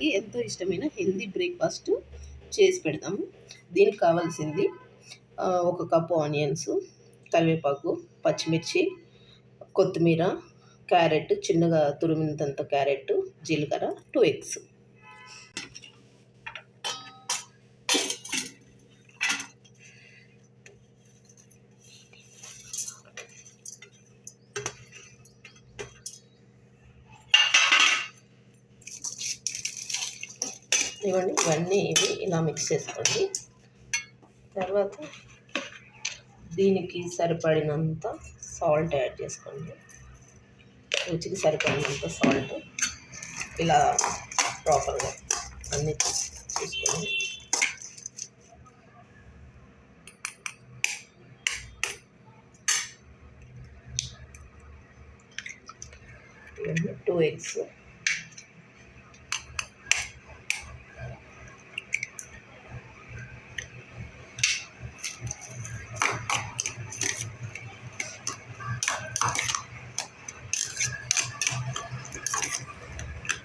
పిల్లలకి ఎంతో ఇష్టమైన హెల్దీ బ్రేక్ఫాస్ట్ చేసి పెడతాము దీనికి కావాల్సింది ఒక కప్పు ఆనియన్స్ కరివేపాకు పచ్చిమిర్చి కొత్తిమీర క్యారెట్ చిన్నగా తురిమినంత క్యారెట్ జీలకర్ర టూ ఎగ్స్. ఇవ్వండి. ఇవన్నీ ఇవి ఇలా మిక్స్ చేసుకోండి. తర్వాత దీనికి సరిపడినంత సాల్ట్ యాడ్ చేసుకోండి. రుచికి సరిపడినంత సాల్ట్ ఇలా ప్రాపర్గా అన్నీ చూసుకోండి టూ ఎగ్స్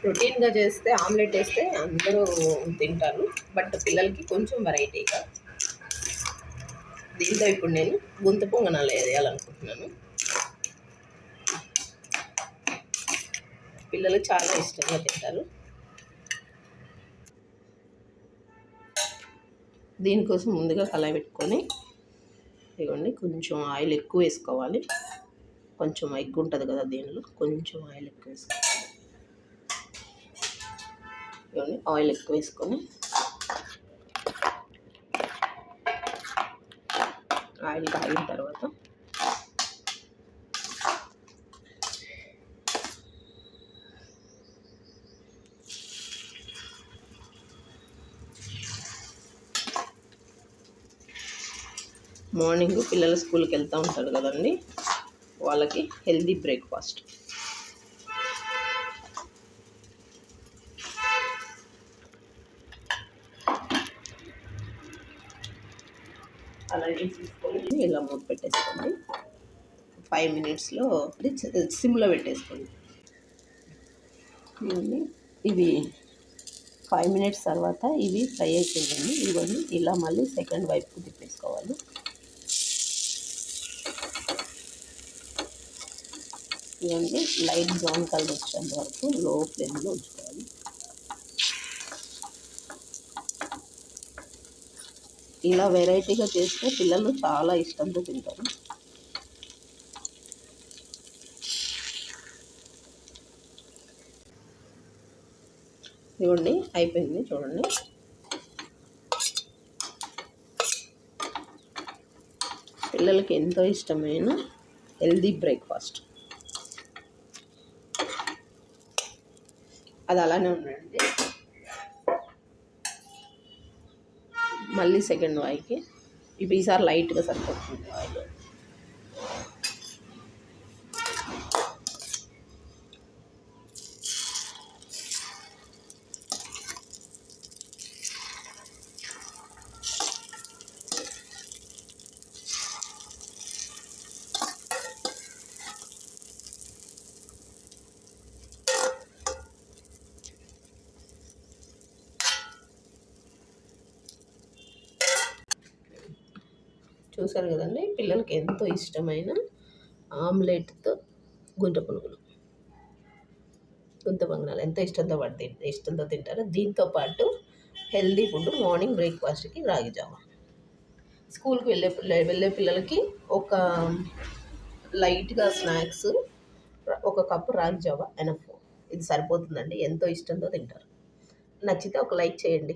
రొటీన్గా చేస్తే ఆమ్లెట్ వేస్తే అందరూ తింటారు. బట్ పిల్లలకి కొంచెం వెరైటీగా. దీంతో ఇప్పుడు నేను గుంత పొంగనాలు వేయాలనుకుంటున్నాను. పిల్లలు చాలా ఇష్టంగా తింటారు. దీనికోసం ముందుగా కళాయి పెట్టుకొని ఇవ్వండి కొంచెం ఆయిల్ ఎక్కువ వేసుకోవాలి. కొంచెం ఎగ్గు ఉంటుంది కదా దీనిలో కొంచెం ఆయిల్ ఎక్కువ వేసుకోవాలి. ఇవన్నీ ఆయిల్ ఎక్కువ వేసుకొని ఆయిల్ కాగిన తర్వాత మార్నింగ్ పిల్లలు స్కూల్కి వెళ్తూ ఉంటారు కదండి వాళ్ళకి హెల్దీ బ్రేక్ఫాస్ట్. అలాగే తీసుకొని ఇలా మూత పెట్టేసుకోండి. ఫైవ్ మినిట్స్లో సిమ్లో పెట్టేసుకోండి. ఇవి ఫైవ్ మినిట్స్ తర్వాత ఇవి ఫ్రై అయిపోయిందండి ఇవన్నీ ఇలా మళ్ళీ సెకండ్ వైపుకు తిప్పేసుకోవాలి. ఇవన్నీ లైట్ బ్రౌన్ కలర్ వచ్చేంత వరకు లో ఫ్లేమ్లో ఉంచుకోవాలి. ఇలా వెరైటీగా చేస్తే పిల్లలు చాలా ఇష్టంతో తింటారు. ఇవ్వండి అయిపోయింది చూడండి. పిల్లలకి ఎంతో ఇష్టమైన హెల్దీ బ్రేక్ఫాస్ట్. అది అలానే ఉండండి. మళ్ళీ సెకండ్ వాయికి ఇప్పుడు ఈసారి లైట్గా సరిపోతుంది ఆయిల్. చూసారు కదండి? పిల్లలకి ఎంతో ఇష్టమైన ఆమ్లెట్తో గుంట పునుగులు. గుంత పొంగనాలు ఎంతో ఇష్టంతో పడి ఇష్టంతో తింటారు దీంతో పాటు హెల్దీ ఫుడ్ మార్నింగ్ బ్రేక్ఫాస్ట్కి రాగి జావ. స్కూల్కి వెళ్ళే వెళ్ళే పిల్లలకి ఒక లైట్గా స్నాక్స్ ఒక కప్పు రాగి జావ ఎనఫ్. ఇది సరిపోతుందండి. ఎంతో ఇష్టంతో తింటారు. నచ్చితే ఒక లైక్ చేయండి.